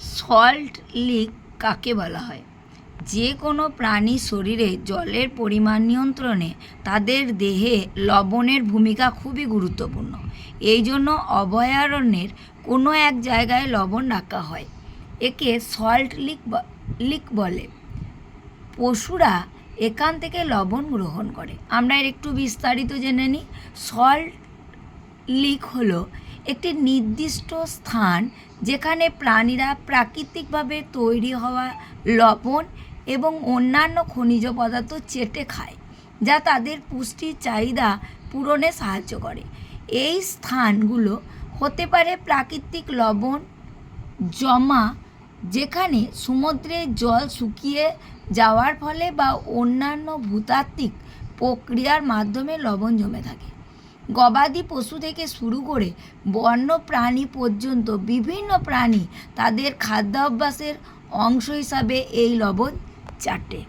Salt leak কাকে বলা হয়? যে কোনো প্রাণী শরীরে জলের পরিমাণ নিয়ন্ত্রণে তাদের দেহে লবণের ভূমিকা খুবই গুরুত্বপূর্ণ। এই জন্য অভয়ারণ্যের কোনো এক জায়গায় লবণ রাখা হয়। একে সল্ট লিক লিক বলে। পশুরা এখান থেকে লবণ গ্রহণ করে। আমরা এর একটু বিস্তারিত জেনে নিই। সল্ট লিক হলো একটি নির্দিষ্ট স্থান যেখানে প্রাণীরা প্রাকৃতিকভাবে তৈরি হওয়া লবণ এবং অন্যান্য খনিজ পদার্থ চেটে খায়, যা তাদের পুষ্টির চাহিদা পূরণে সাহায্য করে। এই স্থানগুলো হতে পারে প্রাকৃতিক লবণ জমা, যেখানে সমুদ্রের জল শুকিয়ে যাওয়ার ফলে বা অন্যান্য ভূতাত্ত্বিক প্রক্রিয়ার মাধ্যমে লবণ জমে থাকে। গবাদি পশু থেকে শুরু করে বন্য প্রাণী পর্যন্ত বিভিন্ন প্রাণী তাদের খাদ্যাভ্যাসের অংশ হিসাবে এই লবণ চাটে।